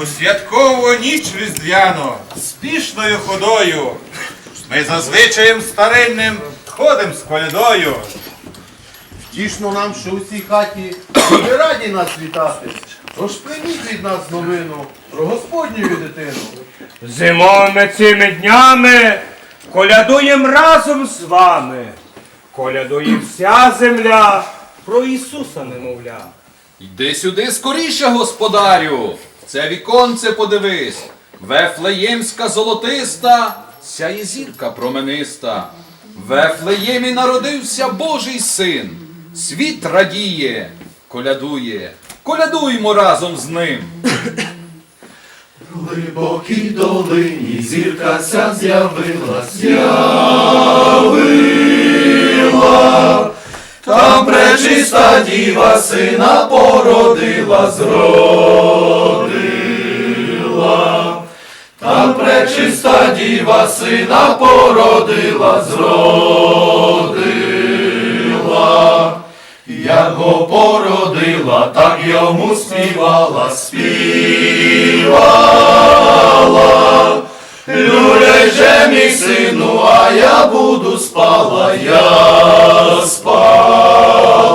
У святкову ніч різдвяну, спішною ходою, ми за звичаєм старинним ходим з колядою. Тішно нам, що у цій хаті ви раді нас вітати. Тож прийміть від нас новину про Господню дитину. Зимовими цими днями колядуєм разом з вами. Колядує вся земля про Ісуса немовля. Йди сюди скоріше, господарю. Це віконце подивись. Вефлеємська золотиста, сяє зірка промениста. В Вефлеємі народився Божий син. Світ радіє, колядує. Колядуймо разом з ним. В глибокій долині зірка ся з'явилась, Там пречиста діва сина породила, зродила. Там пречиста діва сина породила, зродила. Як го породила, так йому співала, співала. Люляй же мій сину, а я буду спала, я спала.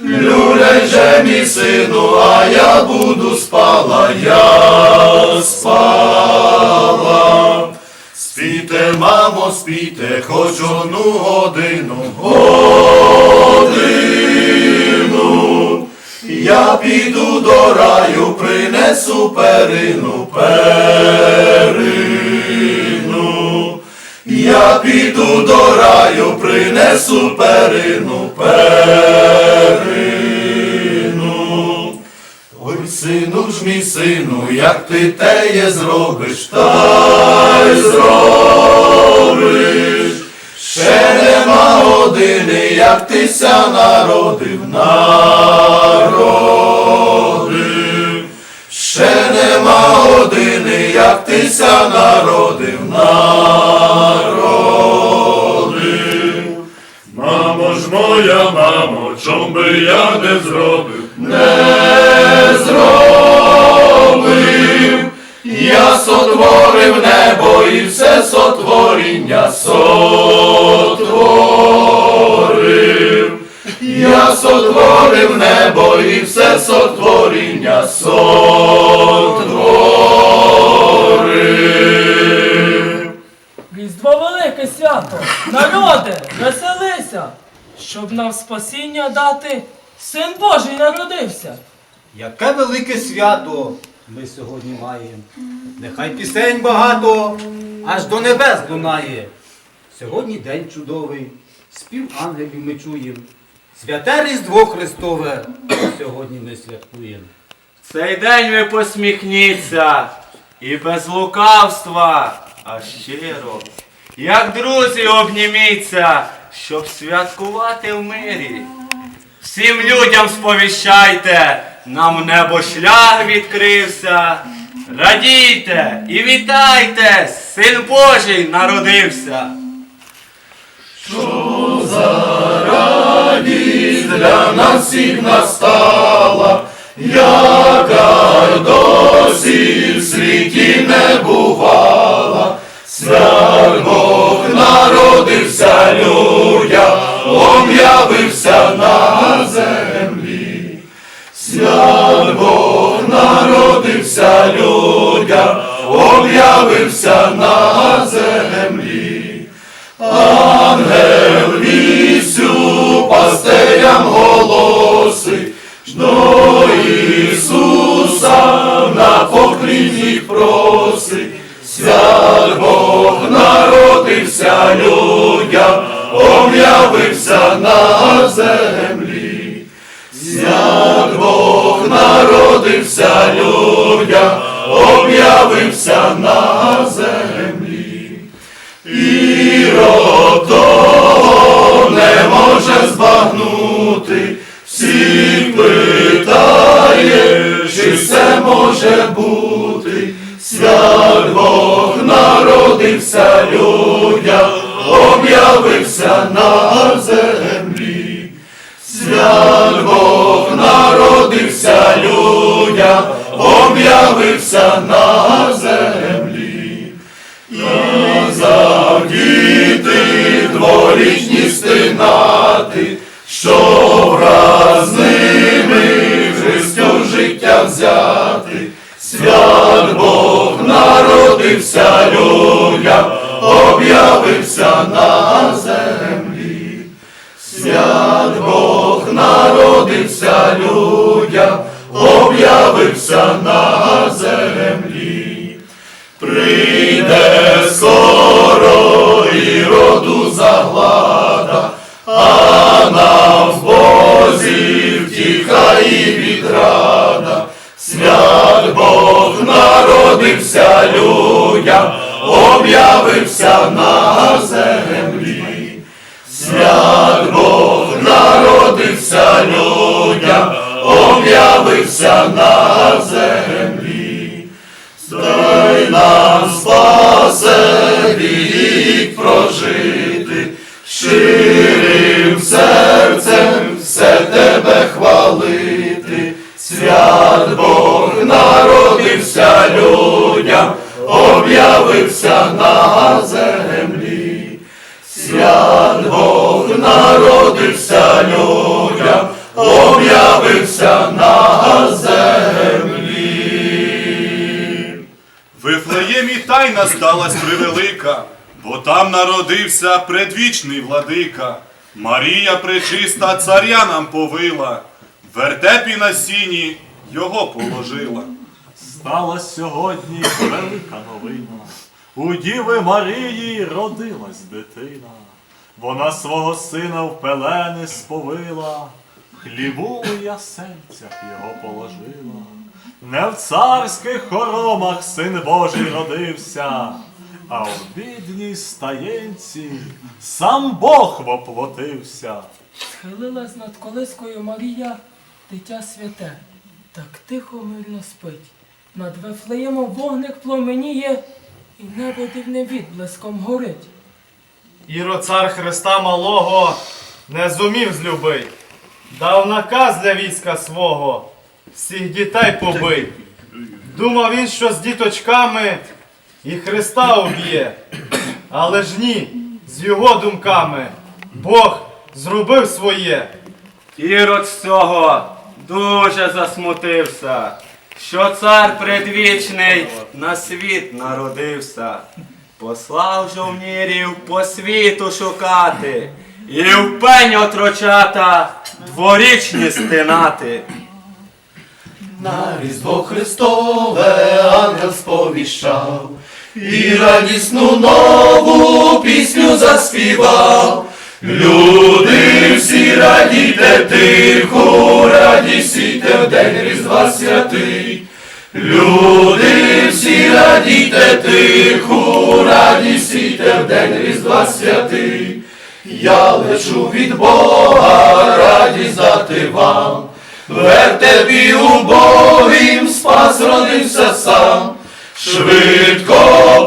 Люляй же мій сину, а я буду спала, я спала. Спійте, мамо, спійте, хоч одну годину, годину. Я піду до раю, принесу перину, перину. Я піду до раю, принесу перину, перину. Ой, сину ж мій сину, як ти теє зробиш, та й зробиш. Ще нема години, як ти ся народив, народив. Ще нема години, як ти ся народив, народив. Мамо ж моя, мамо, чом би я не зробив, сотворив небо і все сотворіння сотворив. Різдво велике свято, народе, веселися, щоб нам спасіння дати, син Божий народився. Яке велике свято ми сьогодні маємо. Нехай пісень багато, аж до небес лунає. Сьогодні день чудовий, спів ангелів ми чуємо. Святе Різдво Христове сьогодні ми святкуємо. Цей день ви посміхніться і без лукавства, а щиро. Як друзі обніміться, щоб святкувати в мирі. Всім людям сповіщайте, нам небо шлях відкрився. Радійте і вітайте, син Божий народився. Для нас всіх настала, яка досі в світі не бувала. Свят Бог народився людям, об'явився на землі. Свят Бог народився людям, об'явився на землі. Пастирям голоси, до Ісуса на поклін їх просить. Свят Бог народився людям, об'явився на землі. Свят Бог народився людям, об'явився на землі. Ірод того не може збагнути, всіх питає, чи все може бути. свят життя взяти. Свят Бог народився людям, об'явився на землі. Свят Бог народився людям, об'явився на землі. Прийде скоро і роду заглада, а нам в Бозі втіха і відрада. Свят Бог народився людям, об'явився на землі. Свят Бог народився людям, об'явився на землі. Вифлеємі тайна сталась превелика, бо там народився предвічний владика. Марія пречиста царя нам повила, вертепі на сіні його положила. Сталась сьогодні велика новина. У Діви Марії родилась дитина. Вона свого сина в пелени сповила, хлібу у ясельцях його положила. Не в царських хоромах син Божий родився, а в бідній стаєнці сам Бог воплотився. Схилилась над колискою Марія, дитя святе, так тихо мирно спить. Над Вифлеємом вогник пломеніє, і небо дивним відблиском горить. Іро цар Христа малого не зумів злюбить, дав наказ для війська свого всіх дітей побить. Думав він, що з діточками і Христа уб'є, але ж ні, з його думками Бог зробив своє. Ірод з цього дуже засмутився, що цар предвічний на світ народився. Послав жовнірів по світу шукати, і в пень отрочата дворічні стинати. На Різдво Христове ангел сповіщав, і радісну нову пісню заспівав. Люди всі радійте тихо, радісіте в день Різдва святий. Люди всі радійте тихо, радісіте в день Різдва святий. Я лечу від Бога, радість дати вам. Вертепі убогим спас родився сам. Швидко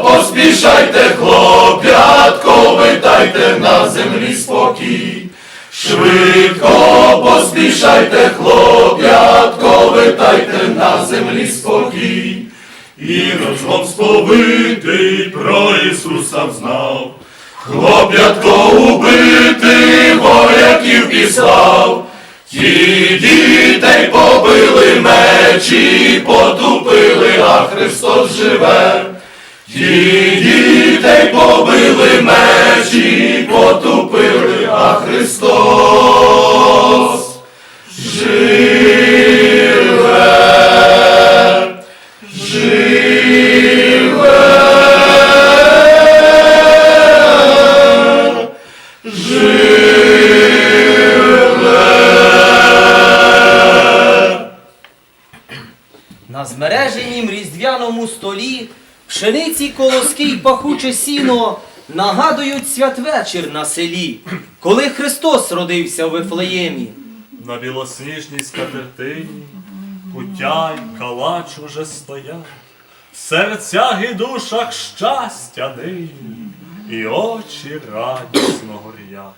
поспішайте, хлоп'ятко, витайте на землі спокій. Швидко поспішайте, хлоп'ятко, витайте на землі спокій. І розлом сповитий про Ісуса взнав. Хлоп'ятко убити, вояків післав. Ті дітей побили мечі, потупили, а Христос живе. Дітей побили мечі, потупили, а Христос живе. Змереженім різдвяному столі пшениці колоски й пахуче сіно нагадують святвечір на селі, коли Христос родився в Вифлеємі. На білосніжній скатертині путя й калач уже стоять. в серцях і душах щастя нині, і очі радісно горять.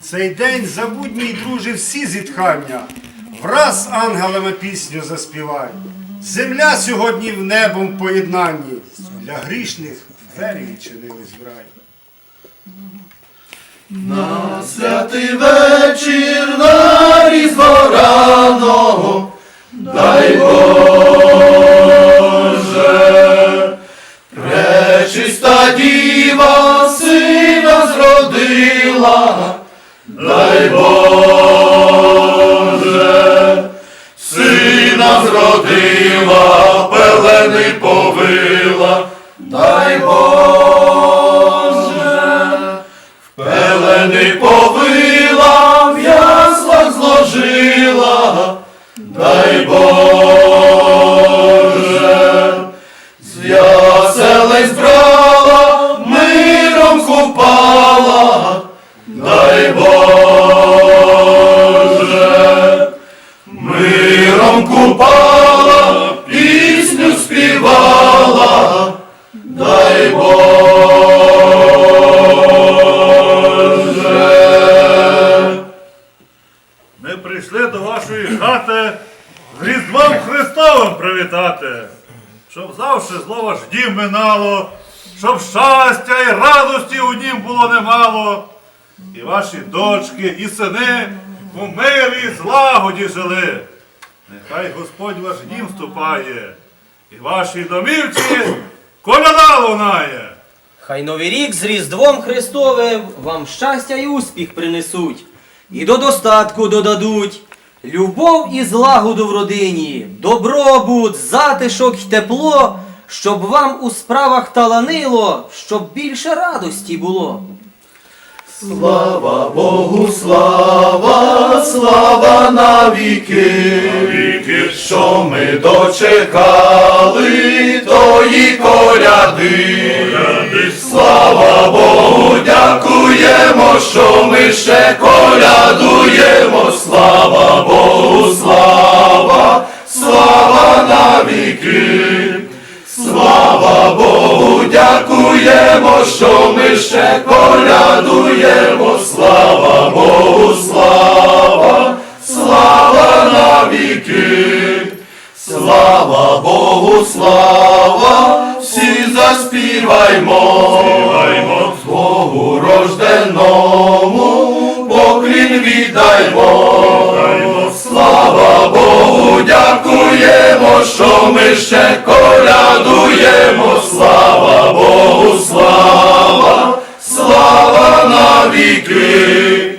Цей день забудній, друже, всі зітхання. Враз ангелами пісню заспівай. Земля сьогодні в небом в поєднанні. Для грішних двері відчинились в рай. Святий вечір на різдво рано, дай Боже, пречиста діва сина зродила, дай Боже, вашої з Різдвом Христовим привітати, щоб завжди зло ваш дім минало, щоб щастя і радості у нім було немало. І ваші дочки, і сини у мирі злагоді жили. Нехай Господь ваш дім ступає, і вашій домівці коляда лунає. Хай новий рік з Різдвом Христовим вам щастя і успіх принесуть, і до достатку додадуть. Любов і злагоду в родині, добробут, затишок й тепло, щоб вам у справах таланило, щоб більше радості було. Слава Богу, слава, слава навіки, навіки, що ми дочекали тої коляди. Слава Богу, дякуємо, що ми ще колядуємо. Слава Богу, слава, слава навіки. Слава Богу, дякуємо, що ми ще колядуємо. ми ще колядуємо, слава Богу, слава, слава на віки,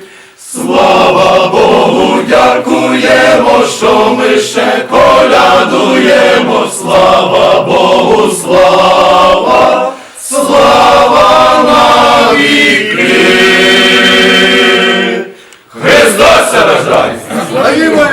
слава Богу, дякуємо, що ми ще колядуємо, слава Богу, слава, слава на віки. Христос рождається!